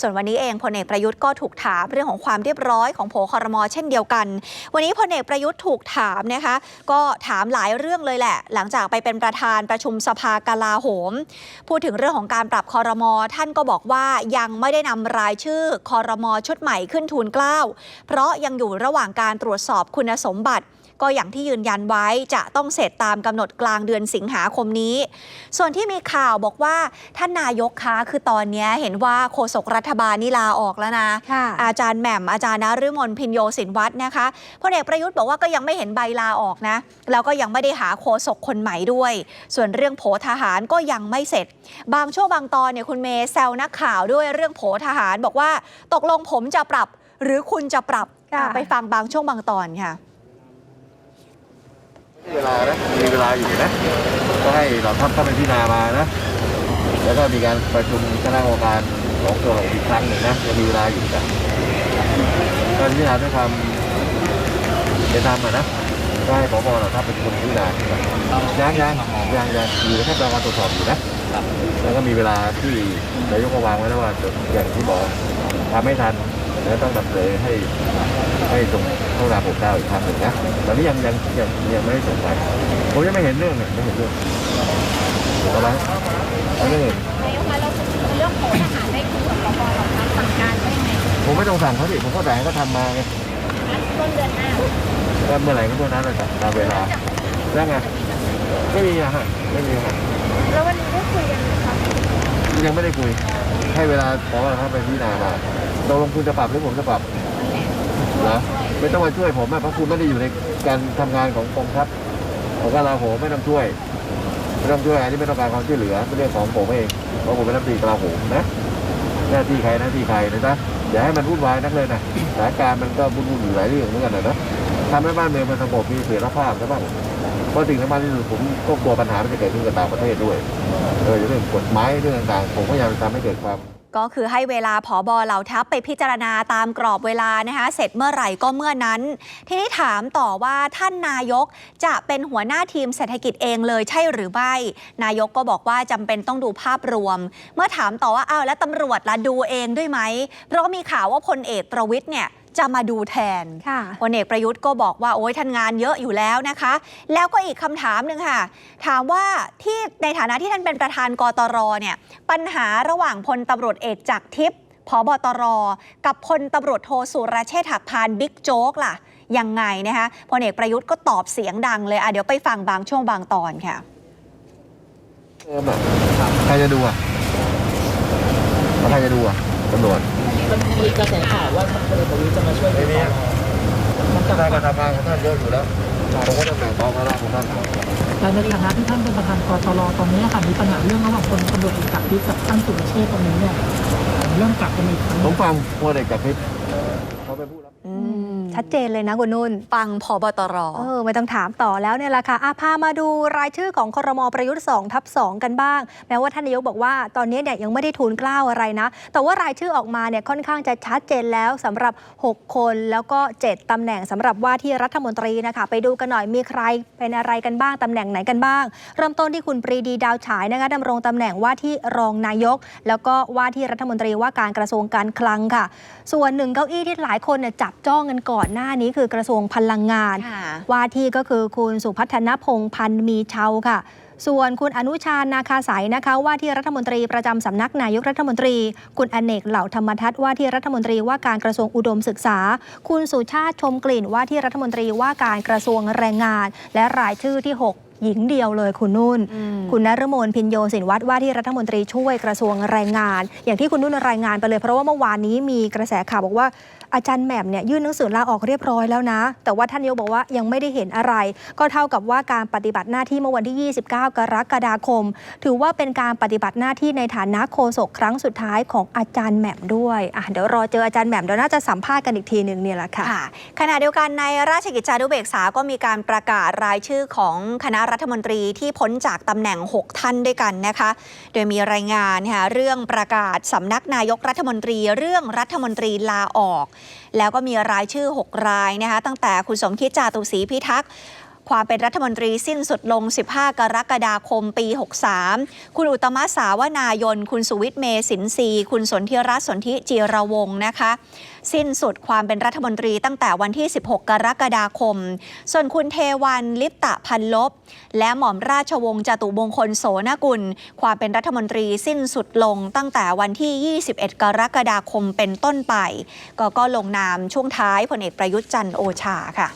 ส่วนวันนี้เองพลเอกประยุทธ์ก็ถูกถามเรื่องของความเรียบร้อยของโผคอรมอเช่นเดียวกัน วันนี้พลเอกประยุทธ์ถูกถามนะคะ ก็ถามหลายเรื่องเลยแหละ หลังจากไปเป็นประธานประชุมสภากลาโหม พูดถึงเรื่องของการปรับคอรมอท่านก็บอกว่ายังไม่ได้นำรายชื่อคอรมอชุดใหม่ขึ้นทูลเกล้าเพราะยังอยู่ระหว่างการตรวจสอบคุณสมบัติ ก็อย่างที่ยืนยันไว้จะต้องเสร็จตามกำหนดกลางเดือนสิงหาคมนี้ ส่วนที่มีข่าวบอกว่าท่านนายกคะคือตอนเนี้ยเห็นว่าโฆษกรัฐบาลนี่ลาออกแล้วนะค่ะอาจารย์แหม่มอาจารย์นฤมลพินโยสินวัฒน์นะคะพลเอกประยุทธ์บอกว่าก็ยังไม่เห็นใบลาออกนะ แล้วก็ยังไม่ได้หาโฆษกคนใหม่ด้วย ส่วนเรื่องโผทหารก็ยังไม่เสร็จ บางช่วงบางตอนเนี่ยคุณเมย์แซวนักข่าวด้วยเรื่องโผทหารบอกว่า ตกลงผมจะปรับ หรือคุณจะปรับค่ะอะไปฟังบางช่วงบางตอนค่ะมี เวลานะมีเวลาอยู่นะก็ให้เราทัพเข้าไปพิจารณามานะ แล้วก็มีการประชุมคณะกรรมการของตัวเราอีกครั้งหนึ่งนะยังมีเวลาอยู่กันก็พิจารณาด้วยความเป็นธรรมนะก็ให้ผบเราทัพเป็นคนพิจารณายังยังยังยังอยู่ในขั้นตอนการตรวจสอบอยู่นะแล้วก็มีเวลาที่นายกวางไว้แล้วว่าอย่างที่บอกทำไม่ทันแล้วต้องดำเนินให้ให้ส่ง เข้าราผมดาวอีกครั้งหนึ่งนะตอนนี้ยังยังยังยังไม่ได้ส่งไปผมยังไม่เห็นเรื่องเนี่ยไม่เห็นเรื่องต่อไปเอาเรื่องอื่นนายกคะแล้วเรื่องโผทหารได้คุยกับรปภเหรอคะสั่งการว่ายังไงผมไม่ต้องสั่งเขาดิผมก็แต่ให้เขาทำมาไงนะต้นเดือนหน้าแล้วเมื่อไหร่ก็เมื่อนั้นเลยตามเวลาแล้วไงไม่มีอะฮะไม่มีอะฮะแล้ววันนี้ได้คุยกันไหมคะยังไม่ได้คุย ให้เวลาขอเราทัพไปพิจารณามาตกลงคุณจะปรับหรือผมจะปรับ เหรอไม่ต้องมาช่วยผมอะเพราะคุณไม่ได้อยู่ในการทำงานของกองทัพของกลาโหมไม่ต้องช่วยไม่ต้องช่วยอันนี้ไม่ต้องการความช่วยเหลือเป็นเรื่องของผมเองเพราะผมเป็นรัฐมนตรีกลาโหมนะหน้าที่ใครหน้าที่ใครนะจ๊ะอย่าให้มันวุ่นวายนักเลยนะสถานการณ์มันก็วุ่นวุ่นอยู่หลายเรื่องเหมือนกันนะทำให้บ้านเมืองมันสงบมีเสถียรภาพใช่บ้างเพราะสิ่งสำคัญที่สุดผมก็กลัวปัญหามันจะเกิดขึ้นกับต่างประเทศด้วยเออเรื่องกฎหมายเรื่องต่างๆผมพยายามทำให้เกิดความ ก็คือให้เวลาผอบอเหล่าทัพไปพิจารณาตามกรอบเวลานะคะเสร็จเมื่อไหร่ก็เมื่อนั้น ทีนี้ถามต่อว่าท่านนายกจะเป็นหัวหน้าทีมเศรษฐกิจเองเลยใช่หรือไม่ นายกก็บอกว่าจำเป็นต้องดูภาพรวม เมื่อถามต่อว่าอ้าวแล้วตำรวจล่ะดูเองด้วยไหม เพราะมีข่าวว่าพลเอกประวิทย์เนี่ย จะมาดูแทนค่ะพลเอกประยุทธ์ก็บอกว่าโอ้ยท่านงานเยอะอยู่แล้วนะคะ แล้วก็อีกคำถามหนึ่งค่ะ ถามว่าที่ในฐานะที่ท่านเป็นประธานกตรเนี่ยปัญหาระหว่างพลตำรวจเอกจากทิพย์พบตร กับพลตำรวจโทสุรเชษฐ์หักพานบิ๊กโจ๊กล่ะยังไงนะคะพลเอกประยุทธ์ก็ตอบเสียงดังเลยอะเดี๋ยวไปฟังบางช่วงบางตอนค่ะเติมอะใครจะดูอะแล้วใครจะดูอะ ตำรวจมันมีกระแสข่าวว่าพลเอกประยุทธ์จะมาช่วยไม่มีมันกับท่านก็ทำงานของท่านเยอะอยู่แล้วผมก็ต้องแบ่งเบาภาระของท่านแต่ในฐานะที่ท่านเป็นประธานกตรตอนนี้ค่ะมีปัญหาเรื่องระหว่างคนตำรวจเอกจากทิพย์กับท่านสุรเชษฐ์ตรงนี้เนี่ยเริ่มกลับกันอีกครั้งผมฟังพลเอกจากทิพย์เขาเป็นผู้รับอืม ชัดเจนเลยนะคุณนุ่น ฟังพบตรเออไม่ต้องถามต่อแล้วเนี่ยแหละค่ะอะพามาดูรายชื่อของครมประยุทธ์2ทับ2กันบ้าง แม้ว่าท่านนายกบอกว่าตอนนี้เนี่ยยังไม่ได้ทูลเกล้าอะไรนะ แต่ว่ารายชื่อออกมาเนี่ยค่อนข้างจะชัดเจนแล้วสำหรับ 6 คนแล้วก็ 7ตำแหน่งสำหรับว่าที่รัฐมนตรีนะคะไปดูกันหน่อยมีใครเป็นอะไรกันบ้างตำแหน่งไหนกันบ้าง เริ่มต้นที่คุณปรีดีดาวฉายนะคะดำรงตำแหน่งว่าที่รองนายก แล้วก็ว่าที่รัฐมนตรีว่าการกระทรวงการคลังค่ะ ส่วนหนึ่งเก้าอี้ที่หลายคนเนี่ยจับจ้องกันก่อนหน้านี้คือกระทรวงพลังงานค่ะว่าที่ก็คือคุณสุพัฒนพงษ์พันธ์มีเชาค่ะ ส่วนคุณอนุชานาคาสายนะคะ ว่าที่รัฐมนตรีประจำสำนักนายกรัฐมนตรี คุณอเนกเหล่าธรรมทัศน์ว่าที่รัฐมนตรีว่าการกระทรวงอุดมศึกษา คุณสุชาติชมกลิ่นว่าที่รัฐมนตรีว่าการกระทรวงแรงงาน และรายชื่อที่ 6หญิงเดียวเลยคุณนุ่นอืมคุณนรมนพินโยสินวัตรว่าที่รัฐมนตรีช่วยกระทรวงแรงงาน อย่างที่คุณนุ่นรายงานไปเลยเพราะว่าเมื่อวานนี้มีกระแสข่าวบอกว่า อาจารย์แหม่มเนี่ยยื่นหนังสือลาออกเรียบร้อยแล้วนะ แต่ว่าท่านนายกบอกว่ายังไม่ได้เห็นอะไร ก็เท่ากับว่าการปฏิบัติหน้าที่เมื่อวันที่ 29 กรกฎาคม ถือว่าเป็นการปฏิบัติหน้าที่ในฐานะโฆษกครั้งสุดท้ายของอาจารย์แหม่มด้วยอะเดี๋ยวรอเจออาจารย์แหม่มเดี๋ยวน่าจะสัมภาษณ์กันอีกทีหนึ่งเนี่ยแหละค่ะะขณะเดียวกันในราชกิจจานุเบกษาก็มีการประกาศรายชื่อของคณะรัฐมนตรีที่พ้นจากตำแหน่ง 6 ท่านด้วยกันนะคะ โดยมีรายงานค่ะเรื่องประกาศสำนักนายกรัฐมนตรี เรื่องรัฐมนตรีลาออกแล้วก็มีรายชื่อ 6 รายนะคะตั้งแต่คุณสมคิดจาตุศรีพิทักษ์ ความเป็นรัฐมนตรีสิ้นสุดลง 15 กรกฎาคมปี 63 คุณอุตมะสาวนายน คุณสุวิทย์เมสินทรีคุณสนธิรัตน์สนธิจีรวงศ์นะคะ สิ้นสุดความเป็นรัฐมนตรีตั้งแต่วันที่ 16 กรกฎาคม ส่วนคุณเทวันลิปตะพันลบ และหม่อมราชวงศ์จตุมงคลโสนกุล ความเป็นรัฐมนตรีสิ้นสุดลงตั้งแต่วันที่ 21 กรกฎาคมเป็นต้นไป ก็ก็ลงนามช่วงท้ายพลเอกประยุทธ์จันทร์โอชาค่ะ